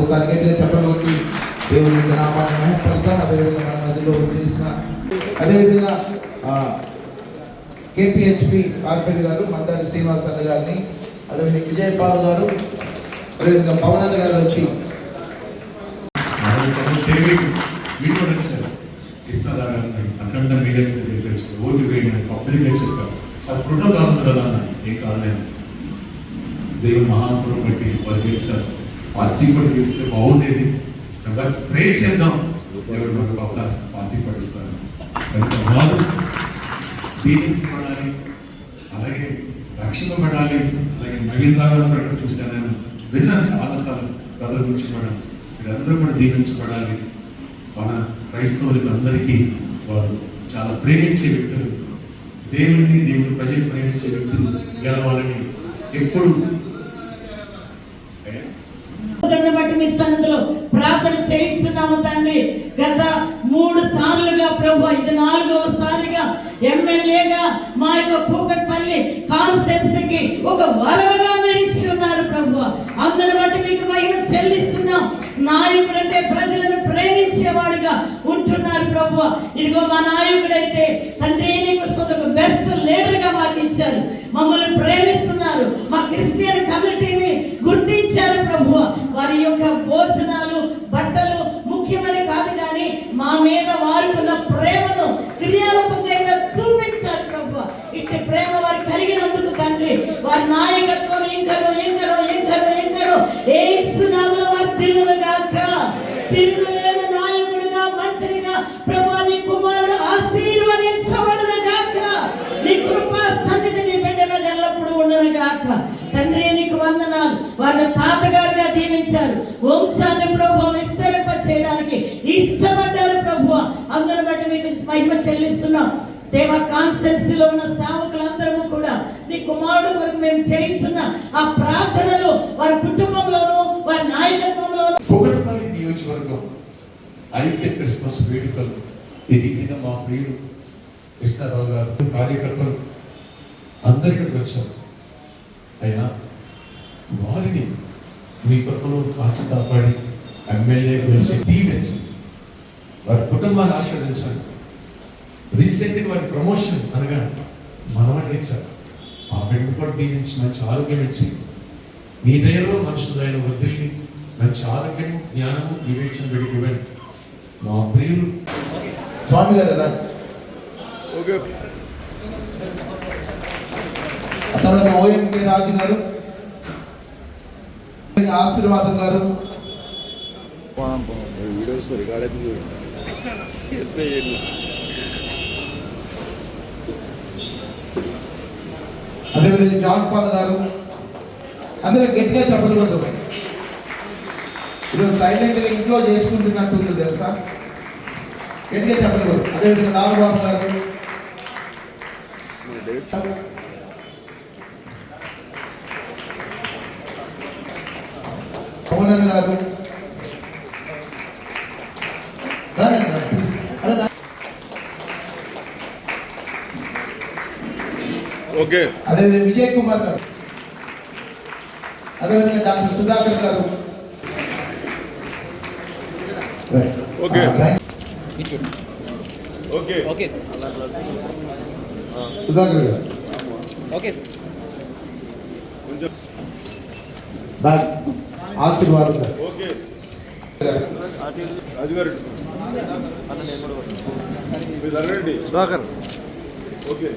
ఒకసారి గట్టిగా దేవుని యొక్క నామాన్ని మహిపడతాం అదేవిధంగా నదిలో చేసిన అదేవిధంగా కేపిహెచ్పి కార్పొరేట్ గారు మందారి శ్రీనివాస్ అన్న గారిని అదేవిధంగా విజయపాల్ గారు అదేవిధంగా పవన్ గారు వచ్చి ఇస్తారా అఖండ మీడియా ఓటు వేయండి పబ్లిక్గా చెప్పారు సత్కృతం కాదు కదా అన్న ఏం కాదు దేవుడు మహాత్ములు పెట్టి వారు గెలిచారు పార్టీ కూడా చేస్తే బాగుండేది ప్రే చేద్దాం దేవుడు మనకు అవకాశం పార్టీ పడిస్తాను వారు అలాగే రక్షింపబడాలి అలాగే మహిళ రావు కూడా చూశాను నేను విన్నాను చాలాసార్లు ప్రజల గురించి కూడా వీరందరూ కూడా దీవించబడాలి మన అందరికీ వారు చాలా ప్రేమించే వ్యక్తులు దేవుడిని దేవుడు ప్రజలు ప్రేమించే వ్యక్తులు గెలవాలని ఎప్పుడు కృపను బట్టి మీ సన్నిధిలో ప్రార్థన చేయిస్తున్నాము తండ్రి గత మూడు సార్లుగా ప్రభు ఇది నాలుగవ సారిగా ఎమ్మెల్యేగా మా యొక్క కూకట్పల్లి కాన్స్టిట్యున్సీకి ఒక వరవగా నడిచి ఉన్నారు ప్రభు అందుని బట్టి మీకు మహిమ చెల్లిస్తున్నాం నాయకుడు అంటే ప్రజలను ప్రేమించేవాడుగా ఉంటున్నారు ప్రభు ఇదిగో మా నాయకుడైతే తండ్రి నీకు ఒక బెస్ట్ గా మాకు ఇచ్చారు మమ్మల్ని ప్రేమిస్తున్నారు మా క్రిస్టియన్ కమిటీని గుర్తించారు ప్రభు వారి యొక్క భోజనాలు బట్టలు ముఖ్యమని కాదు కానీ మా మీద వారికున్న ప్రేమను క్రియారూపంగా చూపించారు ప్రభు ఇట్టి ప్రేమ వారు కలిగినందుకు తండ్రి వారి నాయకత్వం ఇంకను ఇంకను ఇంకను ఇంకను ఏ సునాములు వారు తిరుగుగాక తిరుగు చెల్లిస్తున్నాం దేవ కాన్స్టెన్సీలో ఉన్న సేవకులందరము కూడా నీ కుమారుడు వరకు మేము చేయించున్న ఆ ప్రార్థనలో వారి కుటుంబంలోను వారి నాయకత్వంలోనూ పొగటపల్లి నియోజకవర్గం ఐక్య క్రిస్మస్ వేడుకలు ఈ మా ప్రియుడు కృష్ణారావు గారు కార్యకర్తలు అందరికీ వచ్చారు అయినా వారిని మీ కృపలో కాచి కాపాడి ఎమ్మెల్యే గురించి దీవించి వారి కుటుంబాన్ని ఆశీర్వదించండి రీసెంట్గా వాటి ప్రమోషన్ అనగా మనవాడికి ఇచ్చారు ఆ పెట్టుబడి దీవించి మంచి ఆరోగ్యం ఇచ్చి నీ దయలో మనుషులు ఆయన వదిలి మంచి ఆరోగ్యము జ్ఞానము వివేచన పెడిపోయాను మా ప్రియులు స్వామి గారు ఓకే తర్వాత ఓఎంకే రాజు గారు ఆశీర్వాదం గారు వీడియోస్ రికార్డ్ అదేవిధంగా జాన్ పాల్ గారు అందరూ గట్టిగా చెప్పకూడదు ఈరోజు సైలెంట్గా ఇంట్లో చేసుకుంటున్నట్టు ఉంది తెలుసా గట్టిగా చెప్పకూడదు అదేవిధంగా నాగబాబు గారు పవన్ గారు ఓకే అదేవిధంగా విజయ్ కుమార్ గారు అదేవిధంగా doctor Sudhakar garu okay ah, okay okay Sudhakar garu okay కొంచెం బాగా ఆశీర్వాదం ఓకే రాజుగారు సుధాకర్ ఓకే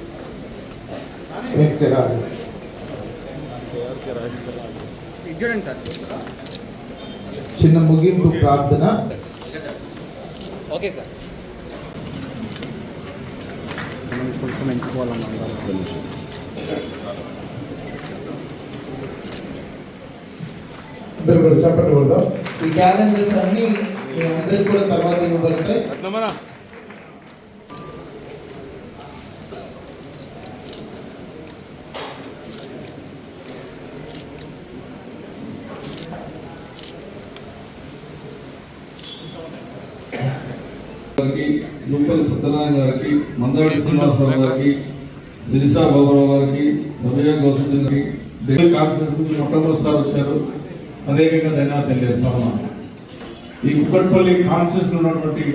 మీకు తెలియాలి చిన్న ముగింపు ప్రార్థన ఓకే సార్ కొంచెం ఎంచుకోవాలన్నా తెలుసు చెప్పండి ఈ క్యాలెండర్స్ అన్నీ మీ అందరికీ కూడా తర్వాత ఇవ్వబడతాయి గారికి దుప్పల్లి సత్యనారాయణ గారికి మందాడి శ్రీనివాసరావు గారికి శిరిసా బాబురావు గారికి సమయ గౌసుద్దీన్ గారికి కాన్ఫరెన్స్ నుంచి మొట్టమొదటిసారి వచ్చారు అదేవిధంగా ధన్యవాదాలు తెలియజేస్తా ఉన్నాను ఈ కుక్కట్పల్లి కాన్ఫరెన్స్లో ఉన్నటువంటి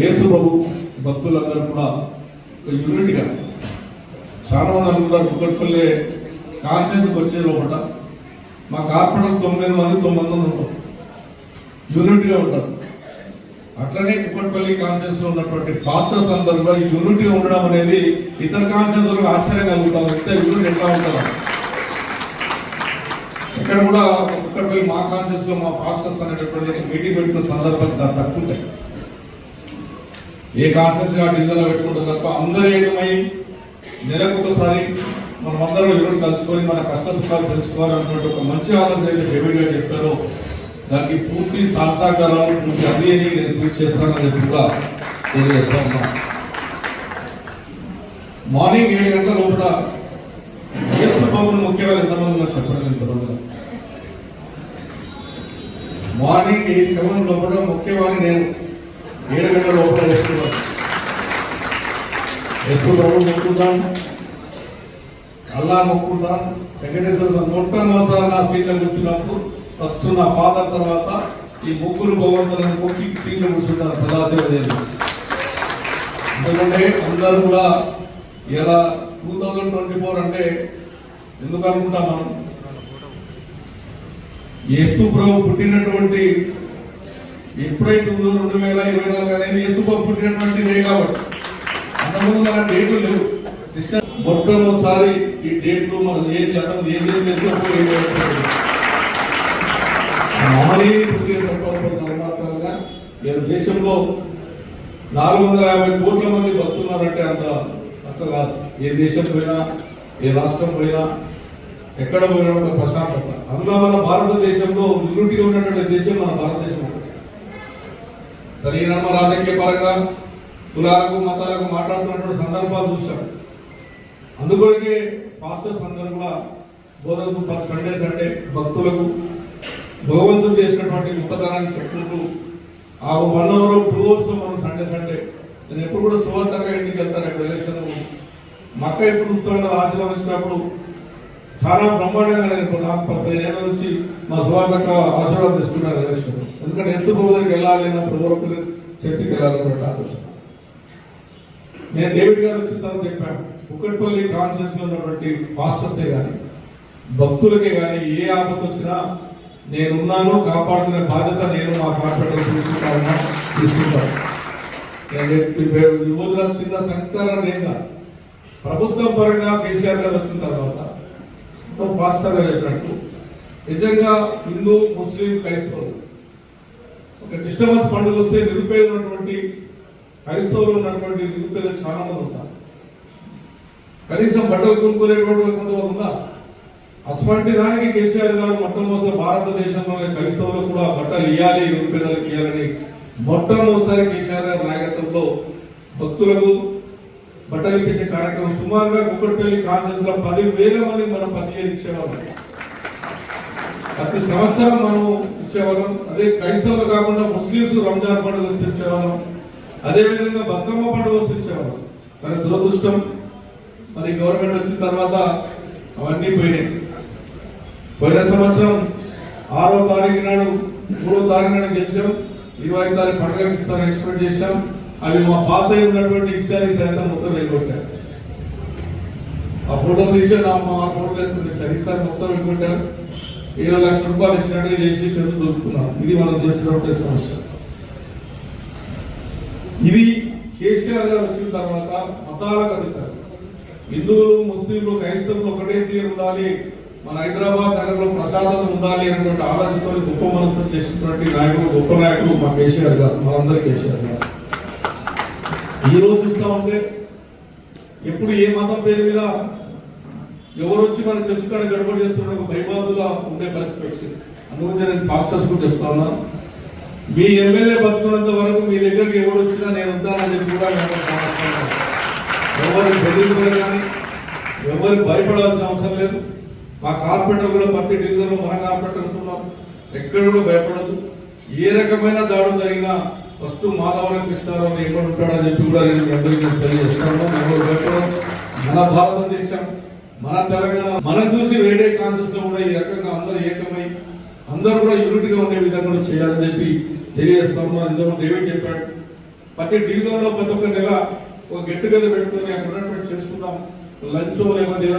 యేసుబాబు భక్తులందరూ కూడా ఒక యూనిట్గా చాలా మంది అనుకున్నారు కుక్కట్పల్లి కాన్ఫరెన్స్కి వచ్చే లోపల మా కార్పొరేటర్ తొమ్మిది మంది తొమ్మిది మంది ఉంటారు యూనిట్గా ఉంటారు అట్లనే కుప్పటిపల్లి కాన్ఫరెన్స్ లో ఉన్నటువంటి పాస్టర్స్ అందరిలో ఈ యూనిటీ ఉండడం అనేది ఇతర కాన్ఫరెన్స్ లో ఆశ్చర్యం కలుగుతాం ఎంత యూనిట్ ఎట్లా ఉంటారు ఇక్కడ కూడా కుప్పటిపల్లి మా కాన్ఫరెన్స్ లో మా పాస్టర్స్ అనేటటువంటి మీటింగ్ పెట్టుకున్న సందర్భాలు చాలా తక్కువ ఉంటాయి ఏ కాన్ఫరెన్స్ కాబట్టి ఇందులో పెట్టుకుంటాం తప్ప అందరూ ఏకమై నెలకు ఒకసారి మనం అందరం ఎవరు కలుసుకొని మన కష్ట సుఖాలు తెలుసుకోవాలన్నటువంటి ఒక మంచి ఆలోచన అయితే డెబిట్గా చెప్తారో దానికి పూర్తి సహసాకారాలు పూర్తి అందియని నేను కృషి చేస్తానని చెప్పి కూడా తెలియజేస్తా ఉన్నా మార్నింగ్ ఏడు గంటల లోపల బాబు ముఖ్యమైన ఎంతమంది నాకు చెప్పడం ఎంతమంది మార్నింగ్ ఈ సెవెన్ లోపల ముఖ్యవాణి నేను ఏడు గంటల లోపల వేసుకున్నాను ఎస్సు ప్రభు మొక్కుతాను అల్లా మొక్కుతాను వెంకటేశ్వర మొట్టమొదటిసారి నా సీట్లో కూర్చున్నప్పుడు ఫస్ట్ నా ఫాదర్ తర్వాత ఈ ముగ్గురు భగవంతులను ముక్కి సీట్లు కూర్చుంటారు సదాశివ దేవి ఎందుకంటే అందరూ కూడా ఇలా టూ థౌజండ్ ట్వంటీ ఫోర్ అంటే ఎందుకు అనుకుంటాం మనం ఏస్తు ప్రభు పుట్టినటువంటి ఉందో రెండు వేల ఇరవై నాలుగు అనేది ఏస్తు ప్రభు పుట్టినటువంటి డే కాబట్టి అంత అలా డేట్లు లేవు మొట్టమొదటిసారి ఈ డేట్లు మనం ఏది అతను ఏది తెలుసుకోలేదు తర్వాత నేను దేశంలో నాలుగు వందల యాభై కోట్ల మంది బతుకున్నారంటే అంత అంత కాదు ఏ దేశం పోయినా ఏ రాష్ట్రం పోయినా ఎక్కడ పోయినా ఒక ప్రశాంతత అందులో మన భారతదేశంలో నిలుటిగా ఉన్నటువంటి దేశం మన భారతదేశం సరైన రాజకీయ పరంగా కులాలకు మతాలకు మాట్లాడుతున్నటువంటి సందర్భాలు చూశాడు అందుకొరికే పాస్టర్స్ అందరూ కూడా బోధకు సండే సండే భక్తులకు భగవంతుడు చేసినటువంటి గొప్పతనాన్ని చెప్పుకుంటూ ఆ వన్ అవర్ టూ అవర్స్ మనం సండే సండే నేను ఎప్పుడు కూడా సువర్ణంగా ఇంటికి వెళ్తాను ఇప్పుడు ఎలక్షన్ మక్క ఎప్పుడు ఉంటుందో ఆశీర్వదించినప్పుడు చాలా బ్రహ్మాండంగా నేను ఇప్పుడు నాకు పదిహేను ఏళ్ళ నుంచి మా సువర్ణక్క ఆశీర్వాదం తీసుకున్నాను ఎలక్షన్ ఎందుకంటే ఎస్ ప్రభుత్వకి వెళ్ళాలి అన్న ఎవరు చర్చికి వెళ్ళాలన్నటువంటి ఆలోచన నేను డేవిడ్ గారు వచ్చిన తర్వాత చెప్పాను కుక్కటిపల్లి లో ఉన్నటువంటి మాస్టర్సే కానీ భక్తులకే కానీ ఏ ఆపత్తి వచ్చినా నేనున్నాను కాపాడుకునే బాధ్యత నేను మా కార్పొరేటర్ తీసుకుంటాను తీసుకుంటాను చిన్న సంకరణ లేదా ప్రభుత్వం పరంగా కేసీఆర్ గారు వచ్చిన తర్వాత పాస్టర్ చెప్పినట్టు నిజంగా హిందూ ముస్లిం క్రైస్తవులు ఒక క్రిస్టమస్ పండుగ వస్తే నిరుపేదలు ఉన్నటువంటి క్రైస్తవులు ఉన్నటువంటి నిరుపేదలు చాలా మంది ఉంటారు కనీసం బట్టలు కొనుక్కునేటువంటి కొంతమంది ఉన్నారు అటువంటి దానికి కేసీఆర్ గారు మొట్టమొదటి భారతదేశంలోని క్రైస్తవులు కూడా బట్టలు ఇవ్వాలి నిరుపేదలకు ఇవ్వాలని మొట్టమొదటిసారి కేసీఆర్ గారి నాయకత్వంలో భక్తులకు బట్టలు ఇప్పించే కార్యక్రమం సుమారుగా కుక్కడిపల్లి పది పదివేల మంది మనం పదివేలు ఇచ్చేవాళ్ళం ప్రతి సంవత్సరం మనము ఇచ్చేవాళ్ళం అదే క్రైస్తవులు కాకుండా ముస్లింస్ రంజాన్ పండుగ ఇచ్చేవాళ్ళం అదేవిధంగా బతుకమ్మ పండుగ వస్తుంచేవాళ్ళం ఇచ్చేవాళ్ళం దురదృష్టం మరి గవర్నమెంట్ వచ్చిన తర్వాత అవన్నీ పోయినాయి పోయిన సంవత్సరం ఆరో తారీఖు నాడు మూడో తారీఖు నాడు గెలిచాం ఇరవై తారీఖు పండుగ ఇస్తారని ఎక్స్పెక్ట్ చేశాం అవి మా పాత ఉన్నటువంటి ఇచ్చారి సైతం మొత్తం వెళ్ళిపోయారు ఆ ఫోటో తీసి నా మా ఫోటో వేసుకుంటే చరిసారి మొత్తం వెళ్ళిపోయారు ఏడు లక్షల రూపాయలు ఇచ్చినట్టుగా చేసి చదువు దొరుకుతున్నాం ఇది మనం చేస్తున్నటువంటి సమస్య ఇది కేసీఆర్ గారు వచ్చిన తర్వాత మతాలకు కదుతారు హిందువులు ముస్లింలు క్రైస్తవులు ఒకటే తీరు ఉండాలి మన హైదరాబాద్ నగరంలో ప్రసాదం ఉండాలి అనేటువంటి ఆలోచనతో గొప్ప మనస్సు చేసినటువంటి నాయకుడు గొప్ప నాయకుడు మా కేసీఆర్ గారు మనందరూ కేసీఆర్ గారు ఈ రోజు ఇస్తా ఉంటే ఎప్పుడు ఏ మతం పేరు మీద ఎవరు వచ్చి మన చర్చి కాడ గడబడి చేస్తున్న భయబాధులా ఉండే పరిస్థితి వచ్చింది అందుకని నేను పాస్టర్స్ కూడా చెప్తా ఉన్నా మీ ఎమ్మెల్యే బతుకున్నంత వరకు మీ దగ్గరకి ఎవరు వచ్చినా నేను ఉంటానని చెప్పి కూడా ఎవరు బెదిరించారు కానీ ఎవరు భయపడాల్సిన అవసరం లేదు మా కార్పెంటర్ కూడా ప్రతి డివిజన్లో మన కార్పెంటర్స్ ఉన్నారు ఎక్కడ కూడా భయపడదు ఏ రకమైన దాడు జరిగినా ఫస్ట్ మాధవరం కృష్ణారావు ఎక్కడ అని చెప్పి కూడా నేను అందరికీ తెలియజేస్తాను ఎవరు మన భారతదేశం మన తెలంగాణ మనం చూసి వేరే కాన్సెప్ట్ లో కూడా ఈ రకంగా అందరూ ఏకమై అందరూ కూడా యూనిట్గా ఉండే విధంగా చేయాలని చెప్పి తెలియజేస్తాము ఉన్నారు ఇంతకుముందు చెప్పాడు ప్రతి డివిజన్లో ప్రతి ఒక్క నెల ఒక గెట్ టుగెదర్ పెట్టుకొని అక్కడ చేసుకుందాం లంచ్ లేకపోతే